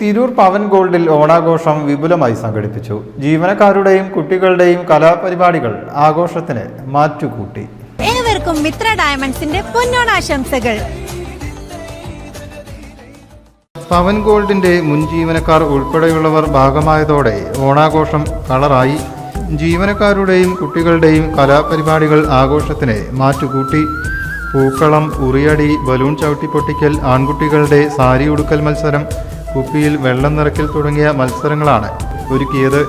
തിരൂർ പവൻ ഗോൾഡിൽ ഓണാഘോഷം വിപുലമായി സംഘടിപ്പിച്ചു. ജീവനക്കാരുടെയും കുട്ടികളുടെയും കലാപരിപാടികൾ ആഘോഷത്തിന് മാറ്റുകൂട്ടി. ഏവർക്കും മിത്ര ഡയമണ്ട്സിന്റെ പൊന്നോണാശംസകൾ പവൻ ഗോൾഡിന്റെ മുൻ ജീവനക്കാർ ഉൾപ്പെടെയുള്ളവർ ഭാഗമായതോടെ ഓണാഘോഷം കളറായി. ജീവനക്കാരുടെയും കുട്ടികളുടെയും കലാപരിപാടികൾ ആഘോഷത്തിന് മാറ്റുകൂട്ടി. പൂക്കളം ഉറിയടി ബലൂൺ ചവിട്ടിപ്പൊട്ടിക്കൽ ആൺകുട്ടികളുടെ സാരി ഉടുക്കൽ മത്സരം കുപ്പിയിൽ വെള്ളം നിറയ്ക്കൽ തുടങ്ങിയ മത്സരങ്ങളാണ് ഒരുക്കിയത്.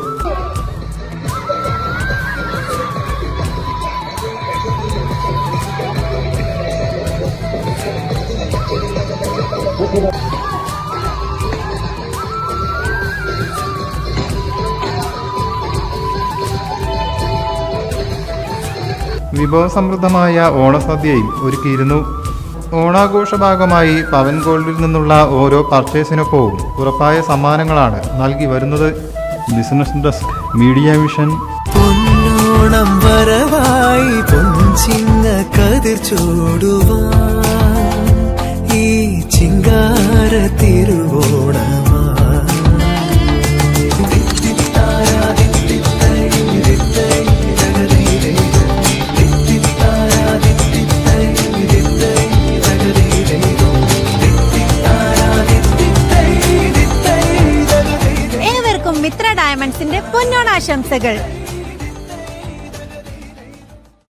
വിഭവസമൃദ്ധമായ ഓണസദ്യയും ഒരുക്കിയിരുന്നു. ഓണാഘോഷ ഭാഗമായി പവൻ ഗോൾഡിൽ നിന്നുള്ള ഓരോ പർച്ചേസിനൊപ്പവും ഉറപ്പായ സമ്മാനങ്ങളാണ് നൽകി വരുന്നത്. Business desk media vision Ponnonam വരവായി കതിർ ചൂടുവാ ഈ മിത്ര ഡയമണ്ട്സിന്റെ പൊന്നോണാശംസകൾ.